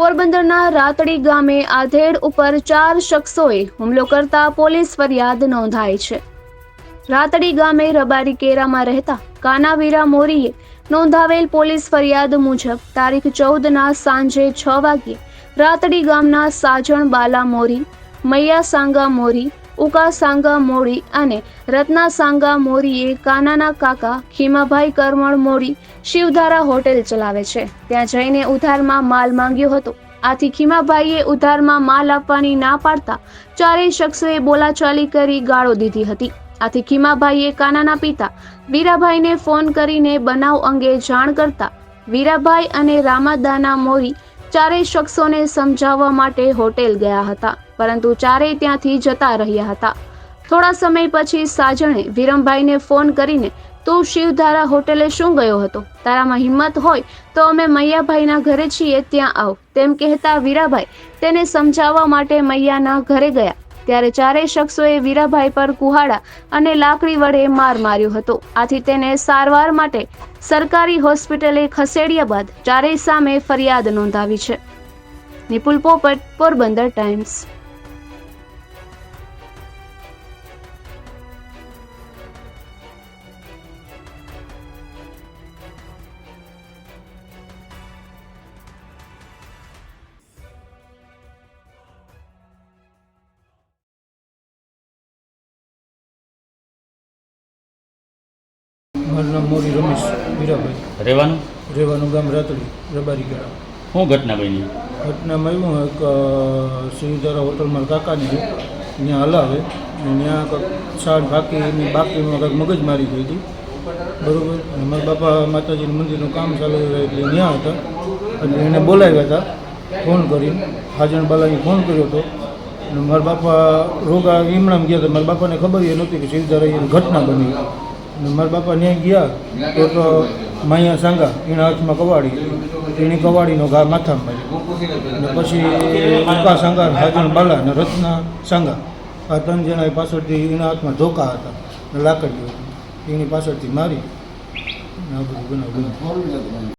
પોરબંદરના રાતડી ગામે આધેડ ઉપર ચાર શખ્સોએ હુમલો કરતા પોલીસ ફરિયાદ નોંધાઈ છે. રાતડી ગામે રબારી કેરામાં રહેતા કાનાવીરા મોરીએ નોંધાવેલ પોલીસ ફરિયાદ મુજબ તારીખ ચૌદના સાંજે છ વાગ્યે રાતડી ગામના સાજણ બાલા મોરી, મૈયા સાંગા મોરી ઉકા સાંગા મોરી અને રત્ના સાંગા મોરીએ કાનાના કાકા ખીમાભાઈ કરમણ મોરી શિવધારા હોટેલ ચલાવે છે. ત્યાં જઈને ઉધારમાં માલ માંગ્યો હતો. આથી ખીમાભાઈએ ઉધારમાં માલ આપવાની ના પાડતા ચારેય શખ્સોએ બોલાચાલી કરી ગાળો દીધી હતી. આથી ખીમાભાઈએ કાનાના પિતા વીરાભાઈને ફોન કરીને બનાવ અંગે જાણ કરતા વીરાભાઈ અને રામાદાના મોરી ચારેય શખ્સોને સમજાવવા માટે હોટેલ ગયા હતા, પરંતુ ચારેય ત્યાંથી જતા રહ્યા હતા. થોડા સમય પછી સાજણે વિરમભાઈને ફોન કરીને, તું શિવધારા હોટેલે શું ગયો હતો? તારામાં હિંમત હોય તો અમે મૈયાભાઈના ઘરે છીએ, ત્યાં આવ. તેમ કહેતા વીરાભાઈ તેને સમજાવવા માટે મૈયાના ઘરે ગયા. ત્યારે ચારેય શખ્સોએ વીરાભાઈ પર કુહાડા અને લાકડી વડે માર માર્યો હતો. આથી તેને સારવાર માટે સરકારી હોસ્પિટલે ખસેડ્યા બાદ ચારેય સામે ફરિયાદ નોંધાવી છે. નિપુલ પોપટ, પોરબંદર ટાઈમ્સ. મારું નામ મોરી રમેશ મીરાભાઈ. રહેવાનું? રહેવાનું ગામ રાતડી રબારી ગળા શું ઘટના બની ઘટનામાં એવું હોય કે શ્રીધારા હોટલમાં કાકાની ત્યાં હલાવે અને ત્યાં કંઈક સાડ બાકી એની બાકીમાં કંઈક મગજ મારી ગઈ હતી. બરાબર? અને મારા બાપા માતાજીનું મંદિરનું કામ ચાલુ રહ્યું એટલે ત્યાં હતા. એટલે એને બોલાવ્યા હતા ફોન કરીને. હાજણ બાલાને ફોન કર્યો હતો. અને મારા બાપા રોગા ઈમણામ ગયા હતા. મારા બાપાને ખબર એ નહોતી કે એની ઘટના બની. મારા બાપા ત્યાં ગયા, તો તો માયા સાંગા એના હાથમાં કવાડી, એની કવાડીનો ઘા માથામાં ને પછી ઉકા સાંગા હાજણ બાલા અને રત્ના સાંગા, આ ત્રણ જણા પાછળથી એના હાથમાં ધોકા હતા ને લાકડીઓ એની પાછળથી મારી આ બધું બનાવ